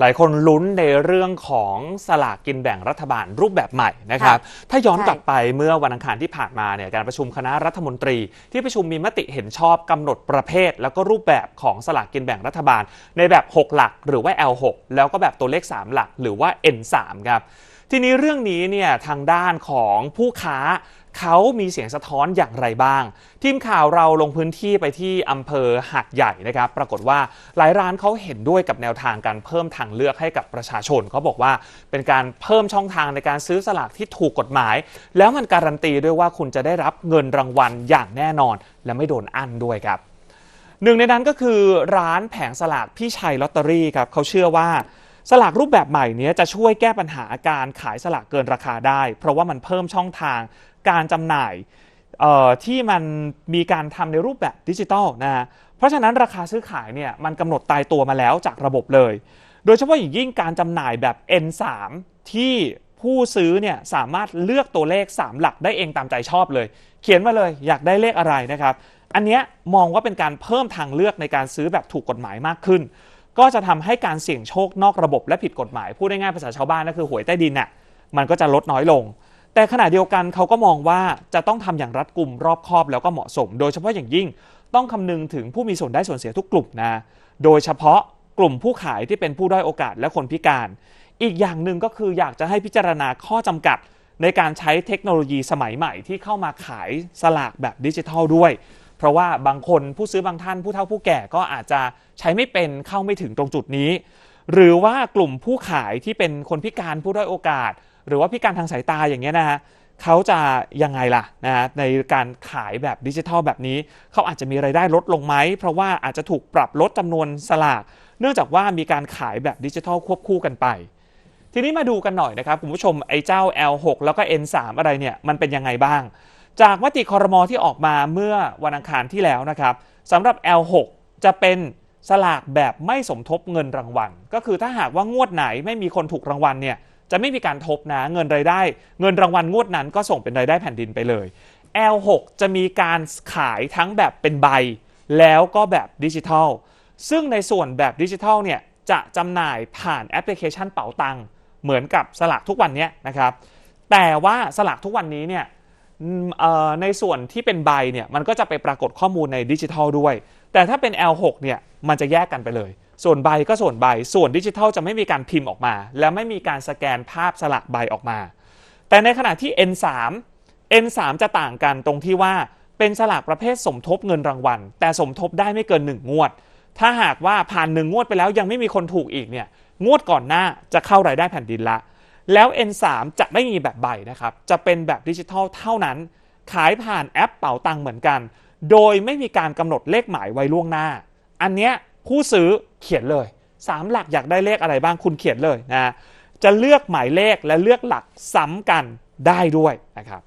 หลายคนลุ้นในเรื่องของสลากกินแบ่งรัฐบาลรูปแบบใหม่นะครับ ถ้าย้อนใช่กลับไปเมื่อวันอังคารที่ผ่านมาเนี่ยการประชุมคณะรัฐมนตรี ที่ประชุมมีมติเห็นชอบกำหนดประเภท แล้วก็รูปแบบของสลากกินแบ่งรัฐบาล ในแบบ 6 หลักหรือว่า L6 แล้วก็แบบตัวเลข 3 หลักหรือว่า N3 ครับทีนี้เรื่องนี้เนี่ยทางด้านของผู้ค้า เขามีเสียงสะท้อนอย่างไรบ้าง ทีมข่าวเราลงพื้นที่ไปที่อำเภอหัดใหญ่นะครับ ปรากฏว่าหลายร้านเขาเห็นด้วยกับแนวทางการเพิ่มทางเลือกให้กับประชาชนเขาบอกว่าเป็นการเพิ่มช่องทางในการซื้อสลากที่ถูกกฎหมาย แล้วมันการันตีด้วยว่าคุณจะได้รับเงินรางวัลอย่างแน่นอน และไม่โดนอั้นด้วยครับหนึ่งในนั้นก็คือร้านแผงสลากพี่ชัยลอตเตอรี่ครับเขาเชื่อว่าสลากรูปแบบใหม่นี้จะช่วยแก้ปัญหาการขายสลากเกินราคาได้ เพราะว่ามันเพิ่มช่องทาง การจำหน่ายที่มันมีการทำในรูปแบบดิจิทัลนะฮะเพราะฉะนั้นราคาซื้อขายเนี่ยมันกำหนดตายตัวมาแล้วจากระบบเลย โดยเฉพาะอย่างยิ่งการจำหน่ายแบบ N3 ที่ผู้ซื้อเนี่ยสามารถเลือกตัวเลข 3 หลักได้เองตามใจชอบเลย เขียนมาเลยอยากได้เลขอะไรนะครับ อันเนี้ยมองว่าเป็นการเพิ่มทางเลือกในการซื้อแบบถูกกฎหมายมากขึ้น ก็จะทำให้การเสี่ยงโชคนอกระบบและผิดกฎหมายพูดง่ายๆภาษาชาวบ้านก็คือหวยใต้ดินน่ะมันก็จะลดน้อยลง แต่ขณะเดียวกันเขาก็มองว่าจะต้องทำอย่างรัดกุมรอบคอบแล้วก็เหมาะสม โดยเฉพาะอย่างยิ่งต้องคำนึงถึงผู้มีส่วนได้ส่วนเสียทุกกลุ่มนะ โดยเฉพาะกลุ่มผู้ขายที่เป็นผู้ด้อยโอกาสและคนพิการ อีกอย่างหนึ่งก็คืออยากจะให้พิจารณาข้อจำกัด ในการใช้เทคโนโลยีสมัยใหม่ที่เข้ามาขายสลากแบบดิจิทัลด้วย เพราะว่าบางคนผู้ซื้อบางท่านผู้เฒ่าผู้แก่ก็อาจจะใช้ไม่เป็นเข้าไม่ถึงตรงจุดนี้ หรือว่ากลุ่มผู้ขายที่เป็นคนพิการผู้ด้อยโอกาส หรือว่าพิการทางสายตาอย่างเงี้ยนะฮะเขาจะยังไงล่ะนะฮะในการขายแบบดิจิทัลแบบนี้ เขาอาจจะมีไรายได้ลดลงไหม เพราะว่าอาจจะถูกปรับลดจำนวนสลาก เนื่องจากว่ามีการขายแบบดิจิทัลควบคู่กันไป ทีนี้มาดูกันหน่อยนะครับ คุณผู้ชมไอ้เจ้า L6 แล้วก็ N3 อะไรเนี่ยมันเป็นยังไงบ้าง จากมติคอรมอที่ออกมาเมื่อวันอังคารที่แล้วนะครับสำหรับ L6 จะเป็นสลากแบบไม่สมทบเงินรางวัล ก็คือถ้าหากว่างวดไหนไม่มีคนถูกรางวัลเนี่ย จะไม่มีการทบนะเงินรายได้ เงินรางวัลงวดนั้นก็ส่งเป็นรายได้แผ่นดินไปเลย L6 จะมีการขายทั้งแบบเป็นใบ แล้วก็แบบดิจิทัล ซึ่งในส่วนแบบดิจิทัลเนี่ยจะจำหน่ายผ่านแอปพลิเคชันเป๋าตังเหมือนกับสลากทุกวันนี้นะครับ แต่ว่าสลากทุกวันนี้เนี่ยในส่วนที่เป็นใบเนี่ยมันก็จะไปปรากฏข้อมูลในดิจิทัลด้วย แต่ถ้าเป็น L6 เนี่ยมันจะแยกกันไปเลย ส่วนใบก็ส่วนใบ ส่วนดิจิทัลจะไม่มีการพิมพ์ออกมา และไม่มีการสแกนภาพสลากใบออกมา แต่ในขณะที่ N3 N3 จะต่างกันตรงที่ว่าเป็นสลากประเภทสมทบเงินรางวัล แต่สมทบได้ไม่เกิน 1 งวด ถ้าหากว่าผ่านหนึ่งงวดไปแล้วยังไม่มีคนถูกอีกเนี่ยงวดก่อนหน้าจะเข้ารายได้แผ่นดินละ แล้ว N3 จะไม่มีแบบใบนะครับจะเป็นแบบดิจิทัลเท่านั้น ขายผ่านแอปเป๋าตังค์เหมือนกัน โดยไม่มีการกำหนดเลขหมายไว้ล่วงหน้า อันเนี้ย ผู้ซื้อเขียนเลย 3 หลักอยากได้เลขอะไรบ้างคุณเขียนเลยนะจะเลือกหมายเลขและเลือกหลักซ้ำกันได้ด้วยนะครับ